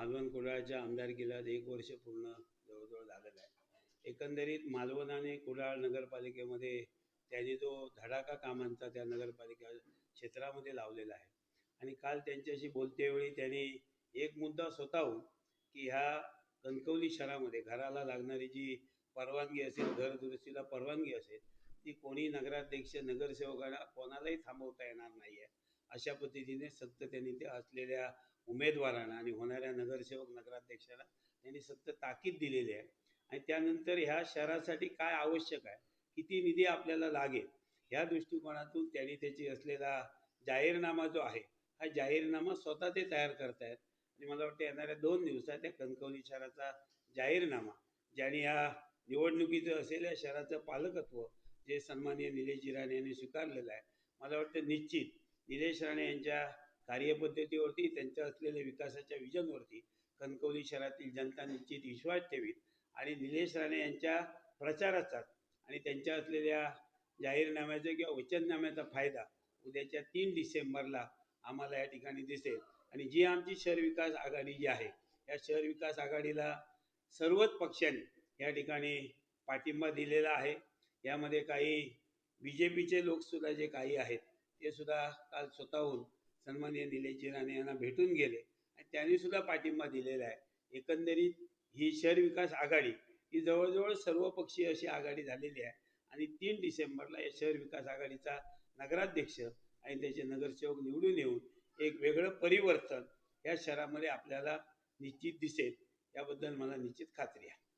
मालवण कुडाळच्या आमदारकीला एक वर्ष पूर्ण जवळजवळ झालेलं आहे. एकंदरीत मालवण आणि कुडाळ नगरपालिकेमध्ये त्यांनी जो धडाका कामांचा त्या नगरपालिका क्षेत्रामध्ये लावलेला आहे. आणि काल त्यांच्याशी बोलतेवेळी त्यांनी एक मुद्दा स्वतःहून की ह्या कणकवली शहरामध्ये घराला लागणारी जी परवानगी असेल घर दुरुस्तीला परवानगी असेल ती कोणी नगराध्यक्ष नगरसेवकांना कोणालाही थांबवता येणार नाही आहे अशा पद्धतीने सक्त त्यांनी ते असलेल्या उमेदवारांना आणि होणाऱ्या नगरसेवक नगराध्यक्षाला त्यांनी सक्त ताकीद दिलेली आहे. आणि त्यानंतर ह्या शहरासाठी काय आवश्यक आहे? किती निधी आपल्याला लागेल? ह्या दृष्टिकोनातून त्यांनी त्याची असलेला जाहीरनामा जो आहे हा जाहीरनामा स्वतः ते तयार करतायत. आणि मला वाटतं येणाऱ्या दोन दिवसात त्या कणकवली शहराचा जाहीरनामा ज्यांनी या निवडणुकीचं असेल या शहराचं पालकत्व जे सन्माननीय निलेश राणे यांनी स्वीकारलेलं आहे. मला वाटतं निश्चित निलेश राणे यांच्या कार्यपद्धतीवरती त्यांच्या असलेल्या विकासाच्या विजनवरती कणकवली शहरातील जनता निश्चित विश्वास ठेवीत. आणि निलेश राणे यांच्या प्रचाराचा आणि त्यांच्या असलेल्या जाहीरनाम्याचा किंवा वचननाम्याचा फायदा उद्याच्या तीन डिसेंबरला आम्हाला या ठिकाणी दिसेल. आणि जी आमची शहर विकास आघाडी जी आहे या शहर विकास आघाडीला सर्वच पक्षांनी या ठिकाणी पाठिंबा दिलेला आहे. यामध्ये काही बी जे पीचे लोकसुद्धा जे काही आहेत ते सुद्धा काल स्वतःहून सन्माननीय निलेशजी राणे यांना भेटून गेले आणि त्यांनी सुद्धा पाठिंबा दिलेला आहे. एकंदरीत ही शहर विकास आघाडी ही जवळजवळ सर्वपक्षीय अशी आघाडी झालेली आहे. आणि तीन डिसेंबरला या शहर विकास आघाडीचा नगराध्यक्ष आणि त्याचे नगरसेवक निवडून येऊन एक वेगळं परिवर्तन या शहरामध्ये आपल्याला निश्चित दिसेल. याबद्दल मला निश्चित खात्री आहे.